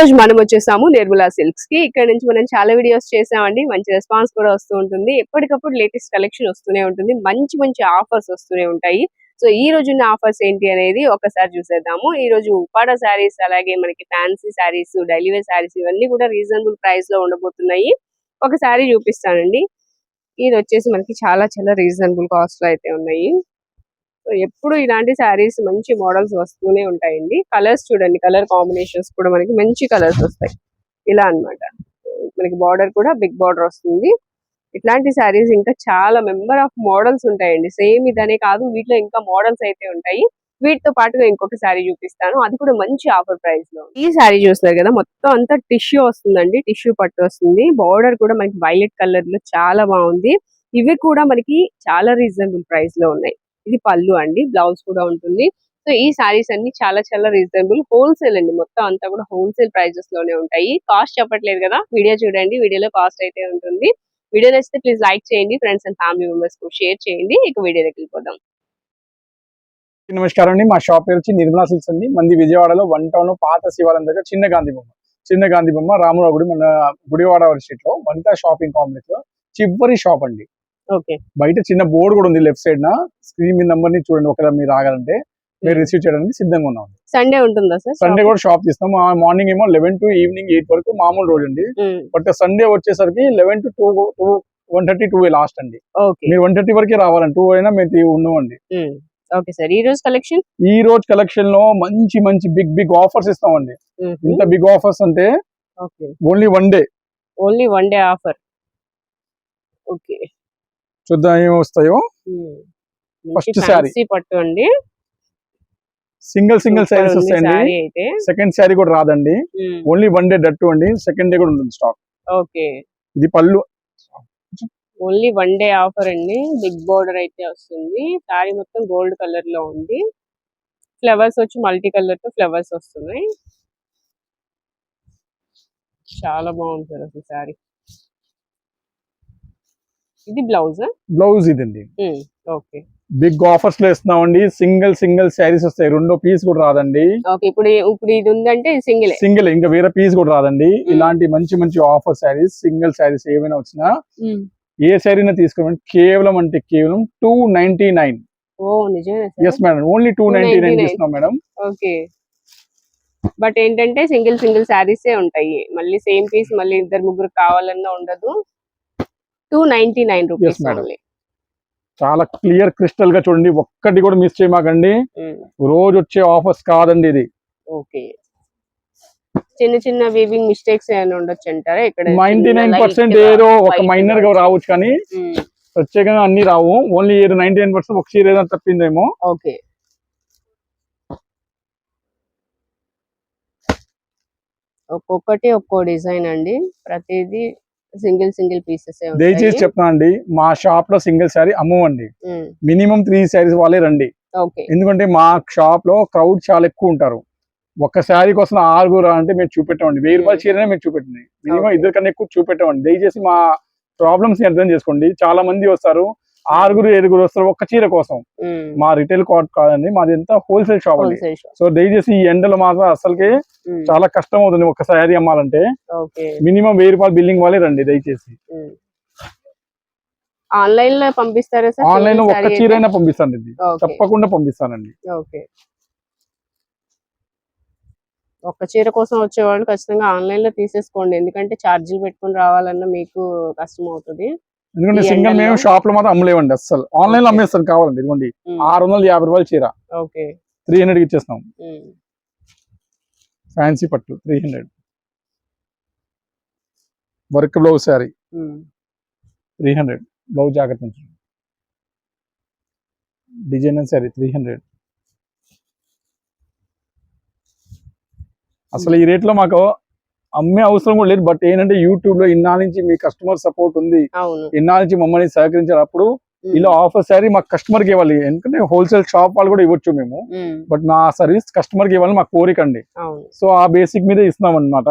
రోజు మనం వచ్చేసాము నిర్మలా సిల్క్స్కి. ఇక్కడ నుంచి మనం చాలా వీడియోస్ చేసామండి. మంచి రెస్పాన్స్ కూడా వస్తూ ఉంటుంది. ఎప్పటికప్పుడు లేటెస్ట్ కలెక్షన్ వస్తూనే ఉంటుంది. మంచి మంచి ఆఫర్స్ వస్తూనే ఉంటాయి. సో ఈ రోజు ఉన్న ఆఫర్స్ ఏంటి అనేది ఒకసారి చూసేద్దాము. ఈ రోజు ఉపాడ శారీస్ అలాగే మనకి ఫ్యాన్సీ శారీస్ డైలీ శారీస్ ఇవన్నీ కూడా రీజనబుల్ ప్రైస్లో ఉండబోతున్నాయి. ఒక శారీ చూపిస్తానండి. ఇది వచ్చేసి మనకి చాలా చాలా రీజనబుల్ కాస్ట్లో అయితే ఉన్నాయి. సో ఎప్పుడు ఇలాంటి శారీస్ మంచి మోడల్స్ వస్తూనే ఉంటాయండి. కలర్స్ చూడండి కలర్ కాంబినేషన్స్ కూడా మనకి మంచి కలర్స్ వస్తాయి. ఇలా అన్నమాట. మనకి బార్డర్ కూడా బిగ్ బార్డర్ వస్తుంది. ఇట్లాంటి శారీస్ ఇంకా చాలా మెంబర్ ఆఫ్ మోడల్స్ ఉంటాయండి. సేమ్ ఇదనే కాదు వీటిలో ఇంకా మోడల్స్ అయితే ఉంటాయి. వీటితో పాటుగా ఇంకొక శారీ చూపిస్తాను. అది కూడా మంచి ఆఫర్ ప్రైస్లో ఈ శారీ చూస్తారు కదా మొత్తం అంతా టిష్యూ వస్తుందండి. టిష్యూ పట్టు వస్తుంది. బార్డర్ కూడా మనకి వైలెట్ కలర్లో చాలా బాగుంది. ఇవి కూడా మనకి చాలా రీజనబుల్ ప్రైస్లో ఉన్నాయి. ఇది పళ్ళు అండి బ్లౌజ్ కూడా ఉంటుంది. సో ఈ సారీస్ అన్ని చాలా చాలా రీజనబుల్. హోల్సేల్ అండి. మొత్తం అంతా కూడా హోల్సేల్ ప్రైజెస్లోనే ఉంటాయి. కాస్ట్ చెప్పట్లేదు కదా? వీడియో చూడండి. వీడియోలో కాస్ట్ అయితే ఉంటుంది. వీడియో నచ్చితే ప్లీజ్ లైక్ చేయండి. ఫ్రెండ్స్ అండ్ ఫ్యామిలీ మెంబర్స్కు షేర్ చేయండి. ఇక వీడియోలోకి వెళ్ళిపోదాం నమస్కారం అండి. మా షాప్ పేరు వచ్చి నిర్మలా సిల్స్ అండి. మంది విజయవాడలో వన్ టౌన్ పాత శివాలయం దగ్గర చిన్న గాంధీ బొమ్మ. చిన్న గాంధీ బొమ్మ రామరావు గుడి మన గుడివాడ స్ట్రీట్లో వనితా షాపింగ్ కాంప్లెక్స్లో చివరి షాప్ అండి. బయట చిన్న బోర్డు కూడా ఉంది లెఫ్ట్ సైడ్ నా స్క్రీన్ మీ నంబర్ని చూడండి ఒకవేళ మీరు రాగాలంటే. మీరు రిసీవ్ చేయడానికి సిద్ధంగా ఉన్నాం. సండే ఉంటుందా సార్ సండే కూడా షాప్ తీస్తాం. మార్నింగ్ ఏమో లెవెన్ టు ఈవినింగ్ ఎయిట్ వరకు మామూలు రోజు అండి. బట్ సండే వచ్చేసరికి eleven to two two one thirty two last అండి. ఓకే. మీరు వన్ థర్టీ వరకే రావాలండి. టూ అయినా మేము ఉన్నామండి ఓకే సార్. ఈ రోజు కలెక్షన్? ఈ రోజు కలెక్షన్లో మంచి మంచి బిగ్ బిగ్ ఆఫర్స్ ఇస్తామండి. ఇంత బిగ్ ఆఫర్స్ అంటే only one day. Only one day offer. Okay. చూద్దాం ఏమి వస్తాయో First saree. పట్టు అండి. సింగిల్ సింగిల్ ఉంది వస్తాయండి. సెకండ్ శారీ కూడా రాదండి. ఓన్లీ వన్ డే డట్టు అండి. సెకండ్ డే కూడా ఉంటుంది స్టాక్ ఓకే ఇది పళ్ళు. ఓన్లీ వన్ డే ఆఫర్ అండి. బిగ్ బోర్డర్ అయితే వస్తుంది. సారీ మొత్తం గోల్డ్ కలర్లో ఉంది. ఫ్లవర్స్ వచ్చి మల్టీ కలర్తో ఫ్లవర్స్ వస్తున్నాయి. చాలా బాగుంటుంది అసలు సారీ ఇది బ్లౌజ్? బ్లౌజ్ ఇదండి. ఓకే. బిగ్ ఆఫర్స్లో ఇస్తున్నామండి సింగిల్ సింగిల్ శారీస్ వస్తాయి. రెండో పీస్ కూడా రాదండి. ఇప్పుడు ఇప్పుడు ఇది ఉందంటే సింగిల్? సింగిల్ ఇంకా వేరే పీస్ కూడా రాదండి. ఇలాంటి మంచి మంచి ఆఫర్ శారీస్ సింగిల్ శారీస్ ఏమైనా వచ్చినా ఏ శారీనా తీసుకోమండి కేవలం అంటే కేవలం two ninety nine yes madam only two ninety nine 299. ఇస్తున్నాం మేడం ఓకే. బట్ ఏంటంటే సింగిల్ సింగిల్ శారీసే ఉంటాయి. మళ్ళీ సేమ్ పీస్ మళ్ళీ ఇద్దరు ముగ్గురు కావాలన్నా ఉండదు. Two ninety nine rupees. చాలా క్లియర్ క్రిస్టల్గా చూడండి. ఒక్కటి కూడా మిస్ చేయమాకండి. రోజు వచ్చే ఆఫర్స్ కాదండి ఇది. ఓకే చిన్న చిన్న వీవింగ్ మిస్టేక్స్ ఏమైనా ఉండొచ్చు అంటారా? ఇక్కడ నైన్టీ నైన్ పర్సెంట్ ఏదో ఒక మైనర్గా రావచ్చు కానీ ప్రత్యేకంగా అన్ని రావు. ఓన్లీ ఏదో నైన్టీ నైన్ పర్సెంట్ ఒక చీర ఏదైనా తప్పిందేమో. ఓకే ఒక్కొక్కటి ఒక్కో డిజైన్ అండి. ప్రతిదీ సింగిల్ సింగిల్ పీసెస్ దయచేసి చెప్తాను అండి మా షాప్లో సింగిల్ శారీ అమ్మవండి. మినిమం త్రీ శారీస్ వాళ్ళే రండి. ఎందుకంటే మా షాప్లో క్రౌడ్ చాలా ఎక్కువ ఉంటారు. ఒక్క శారీ కోసం ఆరుగురు అంటే మేము చూపెట్టామండి. వెయ్యి రూపాయల చీరనే మేము చూపెట్టింది మినిమం. ఇద్దరు కన్నా ఎక్కువ చూపెట్టామండి. దయచేసి మా ప్రాబ్లమ్స్ అర్థం చేసుకోండి. చాలా మంది వస్తారు. ఆరుగురు ఏడుగురు వస్తారు ఒక్క చీర కోసం. మా రిటైల్ కార్డ్ కాదండి మాది ఎంత హోల్సేల్ షాప్ అండి. సో దయచేసి ఈ ఎండలు మాత్రం అసలుకి చాలా కష్టం అవుతుంది ఒక శారీ అమ్మాలంటే. మినిమం వెయ్యి రూపాయలు బిల్లింగ్ వాళ్ళే రండి దయచేసి. ఆన్లైన్లో పంపిస్తారా ఆన్లైన్లో ఒక్క చీర అయినా పంపిస్తాను ఇది ఓకే. తప్పకుండా పంపిస్తానండి. ఓకే. ఒక్క చీర కోసం వచ్చేవాళ్ళు ఖచ్చితంగా ఆన్లైన్లో తీసేసుకోండి. ఎందుకంటే ఛార్జీలు పెట్టుకొని రావాలన్నా మీకు కష్టం అవుతుంది. ఎందుకంటే సింగిల్? మేము షాప్లో మాత్రం అమ్మలేవండి అస్సలు. ఆన్లైన్లో. అమ్మేస్తాను కావాలండి ఇదిగోండి. ఆరు వందల యాభై రూపాయలు చీర. ఓకే. త్రీ హండ్రెడ్ ఇచ్చేస్తాం. ఫ్యాన్సీ పట్టు three hundred work blouse sari three hundred blouse జాగ్రత్త ఉంచండి డిజైనర్ శారీ త్రీ హండ్రెడ్ అసలు ఈ రేట్లో మాకు అమ్మే అవసరం కూడా లేదు. బట్ ఏంటంటే యూట్యూబ్లో ఇన్నాళ్ళ నుంచి మీ కస్టమర్ సపోర్ట్ ఉంది. ఇన్నాళ్ళ నుంచి మమ్మల్ని సహకరించారు. అప్పుడు ఇలా ఆఫర్ శారీ మాకు కస్టమర్కి ఇవ్వాలి. ఎందుకంటే హోల్సేల్ షాప్ వాళ్ళు కూడా ఇవ్వచ్చు మేము. బట్ మా సర్వీస్ కస్టమర్కి ఇవ్వాలని మా కోరిక అండి. సో ఆ బేసిక్ మీద ఇస్తున్నాం అనమాట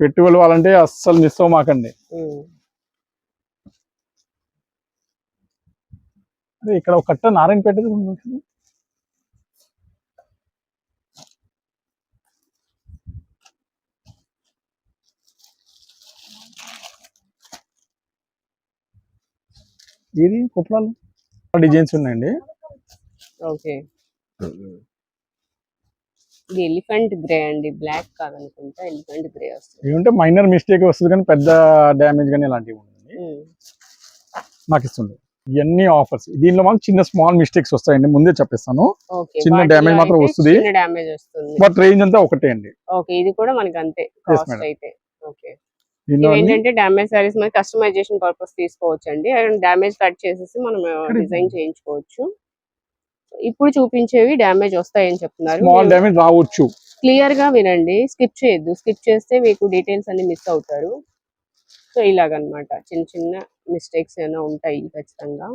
పెట్టుబడి వాళ్ళంటే అస్సలు మిస్ అవ్వమాకండి ఉమ్. అదే ఇక్కడ ఒక కట్ట నారాయణపేట. ఇది కుప్పలాలు డిజైన్స్ ఉన్నాయండి. ఓకే. ఇది ఎలిఫెంట్ గ్రే అండి బ్లాక్ కాదనుకుంటా ఎలిఫెంట్ గ్రే వస్తుంది. ఏమంటే మైనర్ మిస్టేక్ వస్తుంది కానీ పెద్ద డ్యామేజ్ కానీ ఇలాంటివి ఉంటుంది. నాకు ఇస్తుంది. ఇవన్నీ ఆఫర్స్ దీనిలో మాకు చిన్న స్మాల్ మిస్టేక్స్ వస్తాయండి. ముందే చెప్పేస్తాను. చిన్న damage మాత్రం వస్తుంది. బట్ రేంజ్ అంతా ఒకటే అండి. ఓకే ఇది కూడా మనకి అంతే కాస్ట్. అయితే. ఓకే. ఏంటంటే డామేజ్ సారీస్ మనకి కస్టమైజేషన్ పర్పస్ తీసుకోవచ్చు అండి డామేజ్ కట్ చేసేసి మనం డిజైన్ చేయించుకోవచ్చు. ఇప్పుడు చూపించేవి డామేజ్ వస్తాయని చెప్తున్నారు. స్మాల్ రావచ్చు. క్లియర్గా వినండి. స్కిప్ చేయొద్దు. స్కిప్ చేస్తే మీకు డీటెయిల్స్ అన్ని మిస్ అవుతారు. సో ఇలాగనమాట. చిన్న చిన్న మిస్టేక్స్ ఏమైనా ఉంటాయి ఖచ్చితంగా.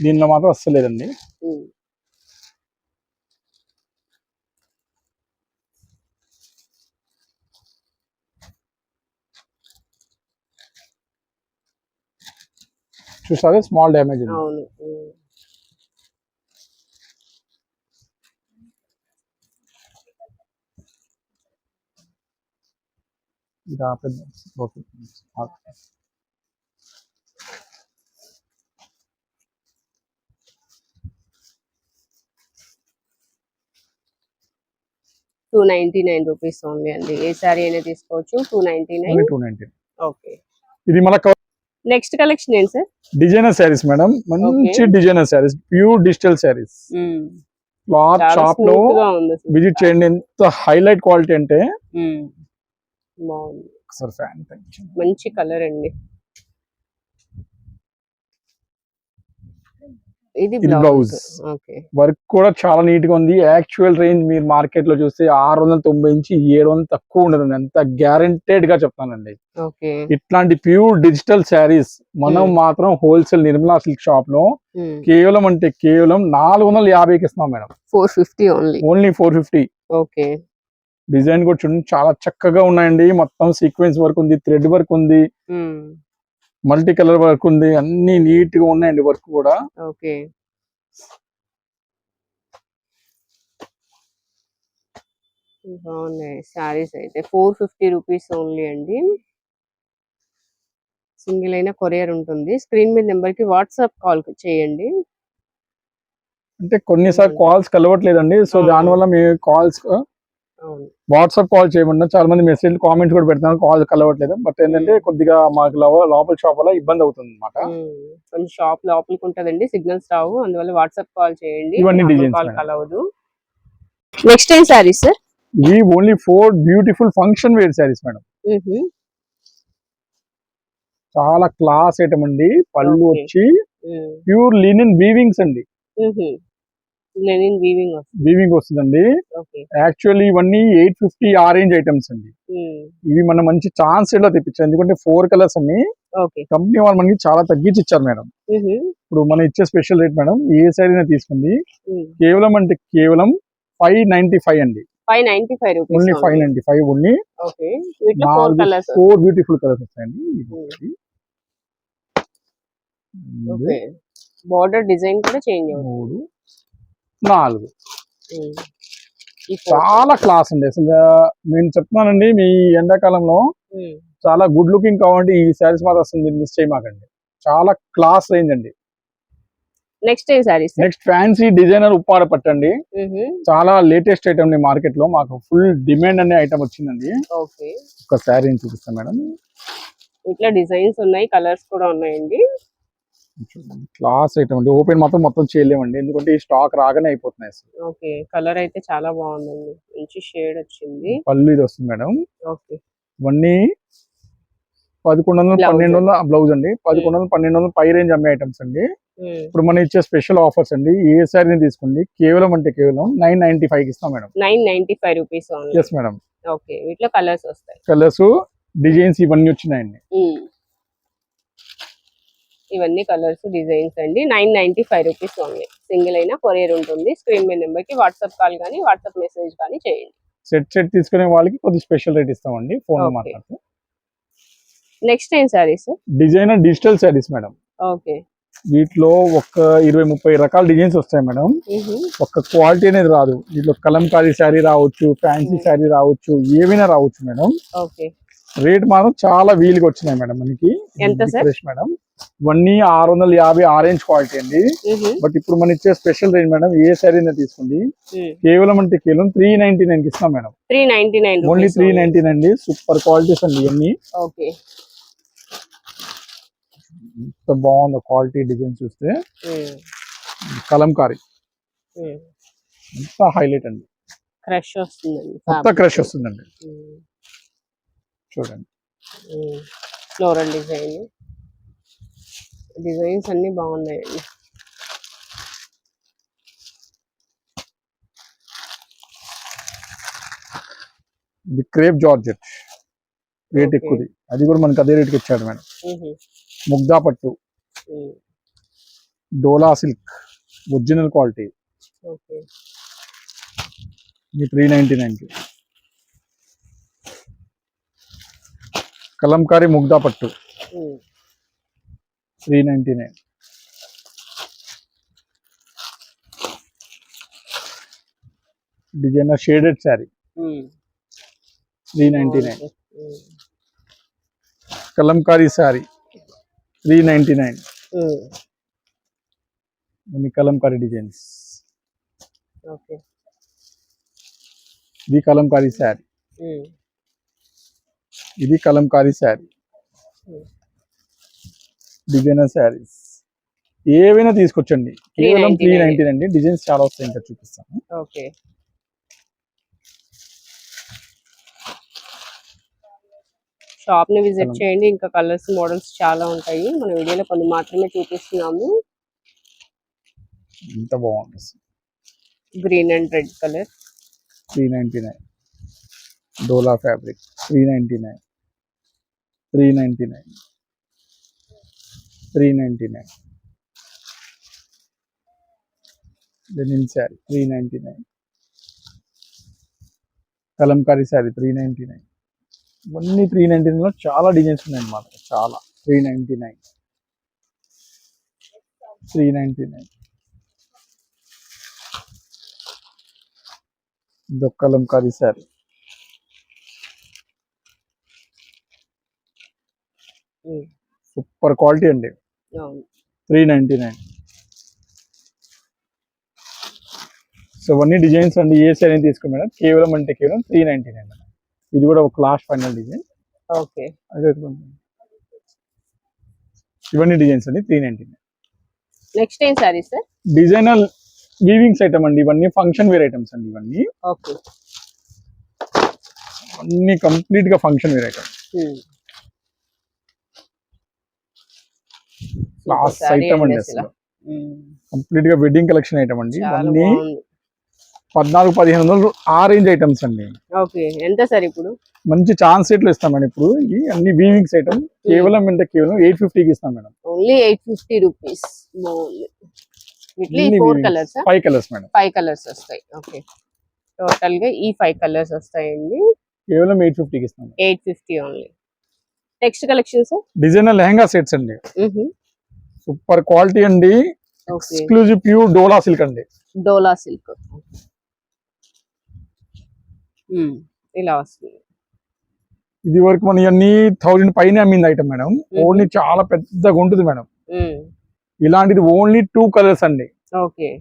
దీనిలో మాత్రం అస్సలు లేదండి. ఉమ్. చూసారా? స్మాల్ డ్యామేజ్ అవును. ఇది ఆపేద్దాం. Okay. Two ninety nine rupees only అండి. ఏ సారీ అయినా తీసుకోవచ్చు. Two ninety nine. Two ninety. Okay. ఇది మన నెక్స్ట్ కలెక్షన్ ఏంటి సార్? Designer saris madam. మంచి designer saris. Pure digital saris. Cloth షాప్లో. విజిట్ చేయండి. ఎంత హైలైట్ క్వాలిటీ అంటే. బాగుంది. ఒకసారి ఫ్యాన్ మంచి కలర్ అండి. ఇది బ్లౌజ్. వర్క్ కూడా చాలా నీట్గా ఉంది. యాక్చువల్ రేంజ్ మీరు మార్కెట్లో చూస్తే ఆరు వందల తొంభై నుంచి ఏడు వందలు తక్కువ ఉండదు ఎంత గ్యారంటెడ్గా చెప్తానండి ఇట్లాంటి ప్యూర్ డిజిటల్ శారీస్ మనం. మాత్రం హోల్సేల్ నిర్మలా సిల్క్ షాప్లో కేవలం అంటే కేవలం నాలుగు వందల యాభైకి ఇస్తున్నాం madam. Four fifty only. Only four fifty. Okay. Design కూడా చూడండి చాలా చక్కగా ఉన్నాయండి. మొత్తం సీక్వెన్స్ వర్క్ ఉంది థ్రెడ్ వర్క్ ఉంది మల్టీ కలర్ వర్క్ ఉంది అన్ని నీట్గా ఉన్నాయండి వర్క్ కూడా. ఓకే. బాగున్నాయి శారీస్ అయితే. ఫోర్ ఫిఫ్టీ రూపీస్ ఓన్లీ అండి. సింగిల్ అయినా కొరియర్ ఉంటుంది. స్క్రీన్ మీద నెంబర్కి వాట్సాప్ కాల్ చేయండి. అంటే కొన్నిసార్లు. కాల్స్ కలవట్లేదండి. సో. దానివల్ల మేము కాల్స్ వాట్సాప్ కాల్ చేయమన్నా చాలా మంది మెసేజ్ కామెంట్స్ కూడా పెడతాను కాల్ కలవట్లేదు. బట్ ఏంటంటే. కొద్దిగా మాకు లోపల షాప్ వల్ల ఇబ్బంది అవుతుంది అనమాట షాప్ లోపలికి ఉంటదండి. సిగ్నల్స్ రావు. అందువల్ల వాట్సాప్ కాల్ చేయండి. ఇవన్నీ మేడం. కలవదు. నెక్స్ట్ టైం సారీస్ సార్ ఇవి only four beautiful function wear saris madam. చాలా క్లాస్ ఐటమ్ అండి. పళ్ళు. వచ్చి ప్యూర్ లినిన్ వీవింగ్స్ అండి. వీవింగ్ వస్తుంది. వీవింగ్ వస్తుందండి. యాక్చువల్లీ ఇవన్నీ ఎయిట్ ఫిఫ్టీ ఆరేంజ్ ఐటమ్స్ అండి. ఇవి మనం మంచి ఛాన్స్లో తెప్పించారు. ఎందుకంటే ఫోర్ కలర్స్ అన్ని కంపెనీ వాళ్ళు మనకి చాలా తగ్గించి ఇచ్చారు మేడం ఇప్పుడు మనం ఇచ్చే స్పెషల్ రేట్ మేడం ఏ శారీ తీసుకుంది కేవలం అంటే కేవలం ఫైవ్ నైన్టీ ఫైవ్ అండి. Five ninety five only five ninety five only four beautiful colours వస్తాయండి. Hmm. బార్డర్ డిజైన్ కూడా చేంజ్ అవుతుంది. నాలుగు. చాలా క్లాస్ అండి. అసలు నేను చెప్తున్నానండి మీ ఎండాకాలంలో. చాలా గుడ్ లుకింగ్ కావాలంటే ఈ శారీస్ మాత్రం అసలు మీరు మిస్ చేయమాకండి. చాలా క్లాస్ రేంజ్ అండి. నెక్స్ట్ ఏం saris next fancy designer Uppada పట్టండి చాలా లేటెస్ట్ ఐటమ్ మార్కెట్లో మాకు ఫుల్ డిమాండ్ అనే ఐటమ్ వచ్చిందండి. ఓకే. ఒక శారీని చూపిస్తాను మేడం. ఇట్లా డిజైన్స్ ఉన్నాయి కలర్స్ కూడా ఉన్నాయండి. క్లాస్ ఐటమ్ అండి. ఓపెన్ మాత్రం మొత్తం చేయలేమండి. ఎందుకంటే ఈ స్టాక్ రాగానే అయిపోతున్నాయి ఓకే. కలర్ అయితే చాలా బాగుందండి. మంచి షేడ్ వచ్చింది. పళ్ళు ఇది వస్తుంది మేడం. ఓకే. ఇవన్నీ పదకొండు వందలు. పన్నెండు వందల బ్లౌజ్ అండి. పదకొండు వందలు పన్నెండు వందలు పై రేంజ్ అమ్మే ఐటమ్స్ అండి. ఉమ్. ఇప్పుడు మనం ఇచ్చే స్పెషల్ ఆఫర్స్ అండి. ఏ శారీని తీసుకోండి? కేవలం అంటే కేవలం నైన్ నైన్టీ ఫైవ్ ఇస్తాం madam. Nine ninety five rupees yes madam okay వీటిలో కలర్స్ వస్తాయి. కలర్స్ డిజైన్స్ ఇవన్నీ వచ్చినాయండి. ఉమ్. ఇవన్నీ కలర్స్ డిజైన్స్ అండి. Nine ninety five rupees only. Single అయినా కొరియర్ ఉంటుంది. స్క్రీన్ మీద నెంబర్కి వాట్సాప్ కాల్ కానీ వాట్సాప్ మెసేజ్ కానీ చేయండి. సెట్ సెట్ తీసుకునే వాళ్ళకి కొద్ది స్పెషల్ రేట్ ఇస్తామండి ఫోన్. మాట్లాడితే. నెక్స్ట్ ఏం saris designer digital saris madam. Okay. వీటిలో ఒక ఇరవై ముప్పై రకాల డిజైన్స్ వస్తాయి మేడం. ఒక్క క్వాలిటీ అనేది రాదు. వీటిలో కలంకారీ శారీ రావచ్చు ఫ్యాన్సీ శారీ రావచ్చు ఏవైనా రావచ్చు మేడం. ఓకే. రేట్ మాత్రం చాలా వీలుగా వచ్చినాయి మేడం మనకి. సార్? Fresh madam. ఇవన్నీ ఆరు వందల యాభై ఆరెంజ్ క్వాలిటీ అండి. బట్ ఇప్పుడు మన ఇచ్చే స్పెషల్ రేంజ్ మేడం ఏ శారీ తీసుకుంది కేవలం అంటే కేవలం త్రీ నైన్టీ నైన్కి ఇస్తాం madam. Three ninety nine only three ninety nine అండి. సూపర్ క్వాలిటీస్ అండి ఇవన్నీ. ఓకే. ఎంత బాగుందో క్వాలిటీ డిజైన్ చూస్తే. కలంకారీ. ఎంత హైలైట్ అండి. క్రష్ వస్తుందండి క్రష్ వస్తుందండి. చూడండి. Floral design. డిజైన్స్ అన్ని బాగున్నాయండి ఇది క్రేప్ జార్జెట్. రేట్. ఎక్కువది. అది కూడా మనకి అదే రేట్కి ఇచ్చాడు మేడం. ముగ్దా పట్టు. Dola silk. Original quality. Three ninety నైన్కి కలంకారీ ముగ్దా పట్టు. Three ninety nine. Designer shaded sari. Three ninety nine. Kalamkari sari. Three ninety nine. కొన్ని కలంకారీ డిజైన్స్. ఇది కలంకారీ శారీ. ఇది కలంకారీ శారీ. డిజైనర్ శారీస్ ఏవైనా తీసుకొచ్చండి. కేవలం త్రీ 399. నైన్టీ అండి డిజైన్స్ చాలా వస్తాయి ఇంకా చూపిస్తాను. ఓకే. షాప్ని విజిట్. చేయండి. ఇంకా కలర్స్ మోడల్స్ చాలా ఉంటాయి. మన వీడియోలో కొన్ని మాత్రమే చూపిస్తున్నాము. ఎంత బాగుంది green and red colour three ninety nine Dola fabric. Three ninety nine three ninety nine three ninety nine linen sari three ninety nine Kalamkari sari three ninety nine ఇవన్నీ త్రీ నైంటీ నైన్లో చాలా డిజైన్స్ ఉన్నాయి అన్నమాట చాలా. Three ninety nine three ninety nine ఇదొక Kalamkari sari super quality అండి. Three ninety nine. So ఇవన్నీ designs అండి. ఏ శారీ తీసుకో మేడం. కేవలం అంటే కేవలం త్రీ నైన్టీ నైన్ ఇది కూడా ఒక లాస్ట్ ఫైనల్ డిజైన్. ఓకే. అదే? ఇవన్నీ డిజైన్స్ అండి. Three ninety nine. నెక్స్ట్ ఏం sari sir? Designer weavings item అండి. ఇవన్నీ ఫంక్షన్ వేర్ ఐటమ్స్ అండి ఇవన్నీ. ఓకే. అన్ని కంప్లీట్గా function wear item class item అండి అసలు. కంప్లీట్గా వెడ్డింగ్ కలెక్షన్ ఐటమ్ అండి. బాగుంది. పద్నాలుగు పదిహేను వందలు ఆ రేంజ్ ఐటమ్స్ అండి. ఓకే ఎంత సార్ ఇప్పుడు? మంచి ఛాన్స్ రేట్లు ఇస్తామండి ఇప్పుడు. ఇవి అన్ని వీవింగ్స్ ఐటమ్ కేవలం అంటే కేవలం ఎయిట్ ఫిఫ్టీకి ఇస్తాం madam. Only eight fifty rupees colours five colours madam. Five colours వస్తాయి. ఓకే టోటల్గా ఈ ఫైవ్ కలర్స్ వస్తాయండి. కేవలం ఎయిట్ ఫిఫ్టీకి ఇస్తాం eight fifty only next collection sir designer lehenga sets అండి. సూపర్ క్వాలిటీ అండి. ఎక్స్క్లూజివ్ ప్యూర్ డోలా సిల్క్ అండి. డోలా సిల్క్. ఇలా వస్తుంది. ఇది వరకు మన అన్ని థౌజండ్ పైన అమ్మింది ఐటమ్ మేడం. ఓన్లీ చాలా పెద్దగా ఉంటుంది మేడం. ఇలాంటిది ఓన్లీ టూ కలర్స్ అండి.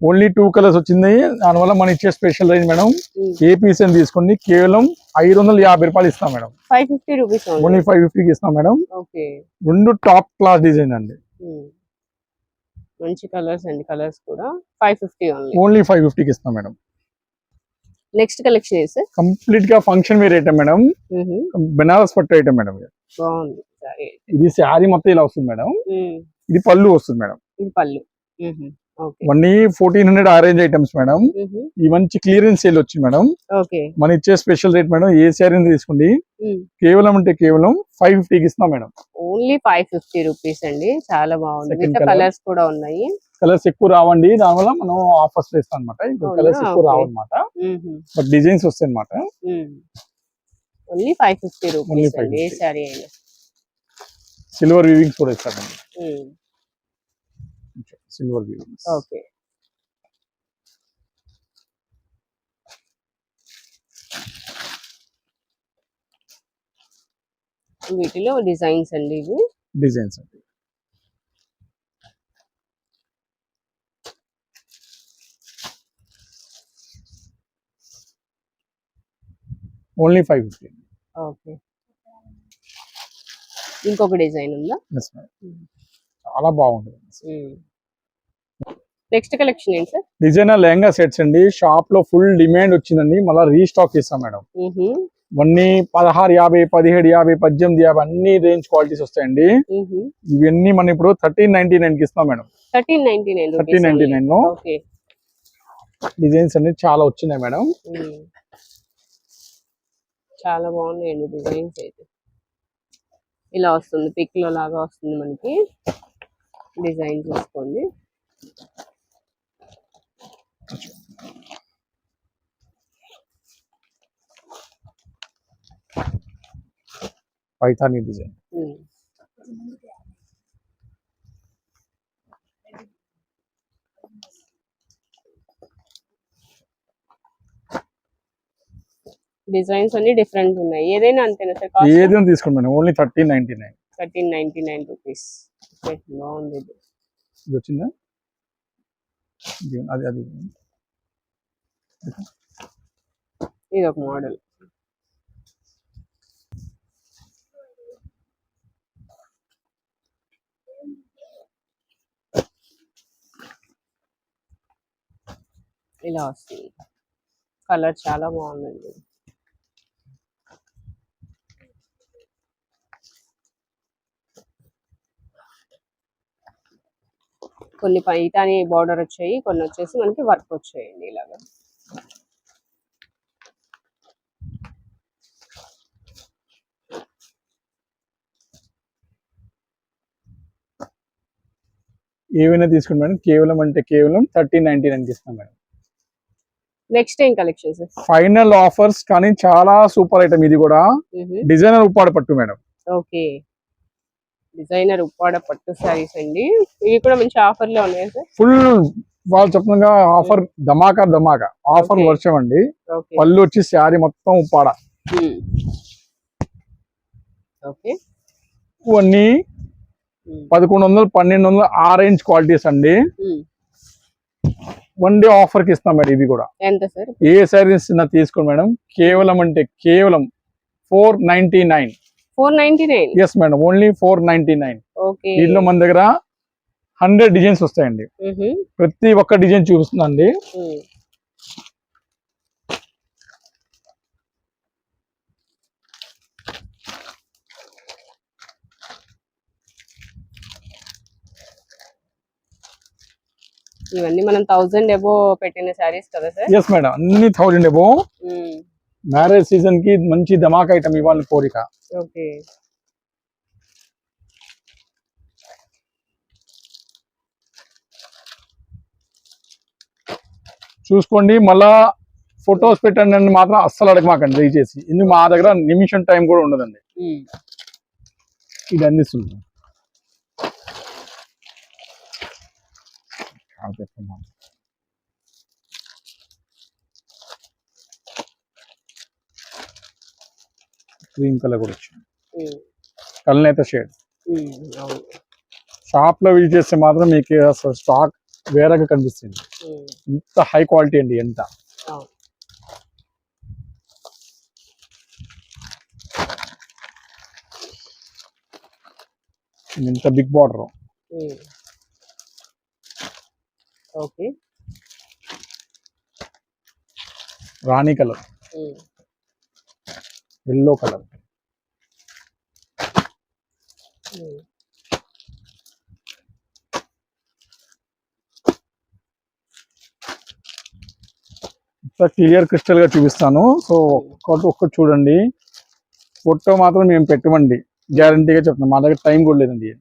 ఓన్లీ టూ కలర్స్ వచ్చింది. దానివల్ల మనం ఇచ్చే స్పెషల్ రేంజ్ మేడం. ఏ పీస్ అని తీసుకోండి. కేవలం ఐదు వందల యాభై రూపాయలు ఇస్తాం madam. Five fifty rupees only five ఫిఫ్టీకి ఇస్తాం మేడం. రెండు టాప్ క్లాస్ డిజైన్ అండి. మంచి కలర్స్ అండి కలర్స్ కూడా five fifty only. Only five ఫిఫ్టీకి ఇస్తాం మేడం. నెక్స్ట్ కలెక్షన్ ఏ సార్? కంప్లీట్గా function wear item madam. Banaras పట్టు ఐటమ్ మేడం ఇది. బాగుంది సరే. ఇది శారీ మొత్తం ఇలా వస్తుంది మేడం. ఇది పళ్ళు వస్తుంది మేడం. ఇది పళ్ళు. ఇవన్నీ fourteen hundred orange items madam ఈ మంచి క్లియరెన్స్ సేల్ వచ్చింది మేడం మన ఇచ్చే స్పెషల్ రేట్ మేడం ఏ శారీ తీసుకోండి? కేవలం అంటే కేవలం ఫైవ్ ఫిఫ్టీకి ఇస్తాం madam only five fifty rupees అండి. చాలా బాగుంది. కలర్స్ కూడా ఉన్నాయి. కలర్స్ ఎక్కువ రావండి. దానివల్ల మనం ఆఫర్స్ వేస్తాం అనమాట ఇంకా? కలర్స్ ఎక్కువ. రావన్నమాట బట్ డిజైన్స్ వస్తాయి అనమాట only five fifty Only rupees అండి. ఏ 550. శారీ అయినా. సిల్వర్ వీవింగ్స్ కూడా ఇస్తారండి Mm. సిల్వర్ వీవింగ్స్ ఓకే వీటిలో డిజైన్స్ అండి ఇవి? డిజైన్స్ అండి. Only five fifty okay. ఇంకొక డిజైన్ ఉందా? ఎస్ మేడం చాలా బాగుంటుంది. నెక్స్ట్ కలెక్షన్ ఏంటి సార్? డిజైనర్ లెహంగా సెట్స్ అండి. షాప్లో ఫుల్ డిమాండ్ వచ్చిందండి. మళ్ళీ రీస్టాక్ ఇస్తాం మేడం. ఇవన్నీ పదహారు యాభై పదిహేడు యాభై పద్దెనిమిది యాభై అన్ని రేంజ్ క్వాలిటీస్ వస్తాయండి. ఇవన్నీ మనం ఇప్పుడు థర్టీన్ నైన్టీ నైన్కి ఇస్తాం madam. Thirteen ninety nine thirteen ninety nine designs అన్ని చాలా వచ్చినాయి మేడం. చాలా బాగున్నాయండి డిజైన్స్ అయితే. ఇలా వస్తుంది పిక్లో లాగా వస్తుంది మనకి. డిజైన్ చూసుకోండి. పైథానీ డిజైన్. డిజైన్స్ అన్ని డిఫరెంట్ ఉన్నాయి. ఏదైనా అంతేనా సార్? ఏదైనా తీసుకోండి madam. Only thirteen ninety nine. Thirteen ninety nine rupees. బాగుంది ఇది వచ్చిందా? ఇది అది అది. ఇది ఒక మోడల్. ఇలా వస్తుంది. కలర్ చాలా బాగుందండి. కొన్ని పైతాని బార్డర్ వచ్చాయి కొన్ని వచ్చేసి మనకి వర్క్ వచ్చాయండి ఇలాగా. ఏవైనా తీసుకోండి మేడం? కేవలం అంటే కేవలం థర్టీన్ నైన్టీ నైన్ ఇస్తాం మేడం. నెక్స్ట్ ఏం కలెక్షన్స్ ఫైనల్ ఆఫర్స్ కానీ చాలా సూపర్ ఐటమ్ ఇది కూడా. డిజైనర్ ఉప్పాడ పట్టు మేడం. ఓకే. డిజైనర్ ఉప్పాడ పట్టు శారీస్ అండి. ఇవి కూడా మంచి ఆఫర్లో ఉన్నాయి సార్? ఫుల్ వాళ్ళు చెప్తున్నా ఆఫర్ ధమాకా ధమాకా. ఆఫర్. వర్షం అండి. పళ్ళు వచ్చి శారీ మొత్తం ఉప్పాడ. ఓకే. ఇవన్నీ పదకొండు వందలు పన్నెండు వందలు ఆ రేంజ్ క్వాలిటీస్ అండి. వన్ డే ఆఫర్కి ఇస్తాం మేడం ఇవి కూడా. ఎంత సార్? ఏ శారీస్ తీసుకోండి మేడం? కేవలం అంటే కేవలం four ninety nine four ninety nine yes madam only four ninety nine దీనిలో మన దగ్గర హండ్రెడ్ డిజైన్స్ వస్తాయండి. ప్రతి ఒక్క డిజైన్ చూపిస్తుందండి. ఇవన్నీ మనం థౌజండ్ ఎబో పెట్టిన శారీస్ కదా సార్ ఎస్ మేడం అన్ని థౌజండ్ ఏమో మ్యారేజ్ సీజన్కి మంచి ధమాక్ ఐటమ్ ఇవ్వాలని కోరిక. ఓకే చూసుకోండి మళ్ళా ఫొటోస్ పెట్టండి అని మాత్రం అస్సలు అడగమాకండి దయచేసి. ఎందుకు మా దగ్గర నిమిషం టైం కూడా ఉండదండి. ఇది అందిస్తుంది క్రీమ్ కలర్ కూడా వచ్చింది. కలనేత షేడ్. అవును. షాప్లో విజిట్ చేస్తే మాత్రం మీకు అసలు స్టాక్ వేరేగా కనిపిస్తుంది. ఇంత హై క్వాలిటీ అండి ఎంత. ఇంత బిగ్ బార్డర్. ఓకే. రాణి కలర్. Yellow colour. ఇంత క్లియర్ క్రిస్టల్గా చూపిస్తాను. సో ఒక్కటి ఒక్కటి చూడండి. ఫోటో మాత్రం మేము పెట్టమండి. గ్యారంటీగా చెప్తున్నాం. మా దగ్గర టైం కూడా లేదండి.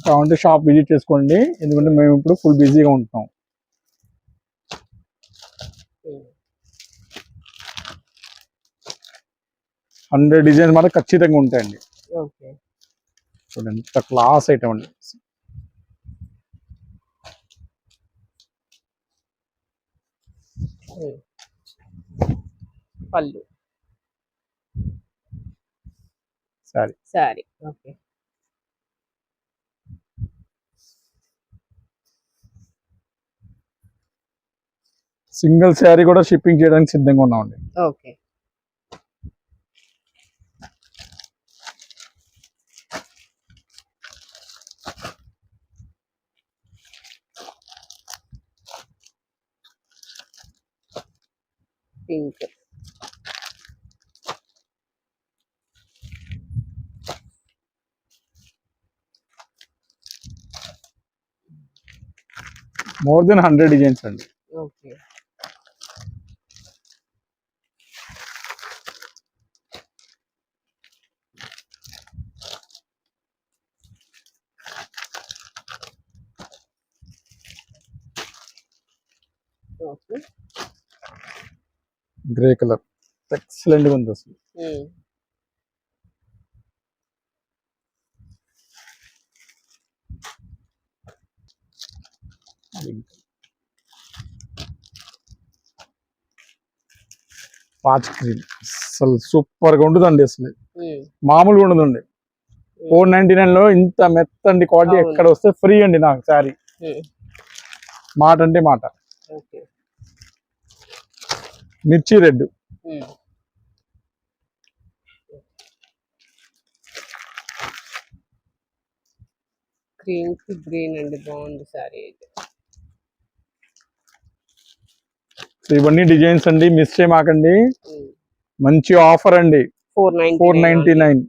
కావాలంటే షాప్ విజిట్ చేసుకోండి. ఎందుకంటే మేము ఇప్పుడు ఫుల్ బిజీగా ఉమ్. హండ్రెడ్ డిజైన్స్ మాత్రం ఖచ్చితంగా ఉంటాయండి. చూడండి ఎంత క్లాస్ ఐటమ్ అండి. పళ్ళు. Sorry. Sorry okay. Single sari కూడా షిప్పింగ్ చేయడానికి సిద్ధంగా ఉన్నామండి. Okay. Pink. More than hundred designs అండి ఓకే ఓకే గ్రే కలర్. ఎక్సలెంట్గా ఉంది అసలు. పాచ్ గ్రీన్ అసలు సూపర్గా ఉంటుందండి అసలు. మామూలుగా ఉండదండి. ఫోర్ నైన్టీ నైన్లో ఇంత మెత్తండి క్వాలిటీ. ఎక్కడ వస్తే ఫ్రీ అండి నాకు శారీ. ఉమ్. మాట అంటే మాట. ఓకే. మిర్చి రెడ్. గ్రీన్కి గ్రీన్ అండి బాగుంది సారీ అయితే. ఇవన్నీ డిజైన్స్ అండి మిస్ చేయమాకండి. మంచి ఆఫర్ అండి. Four four ninety nine.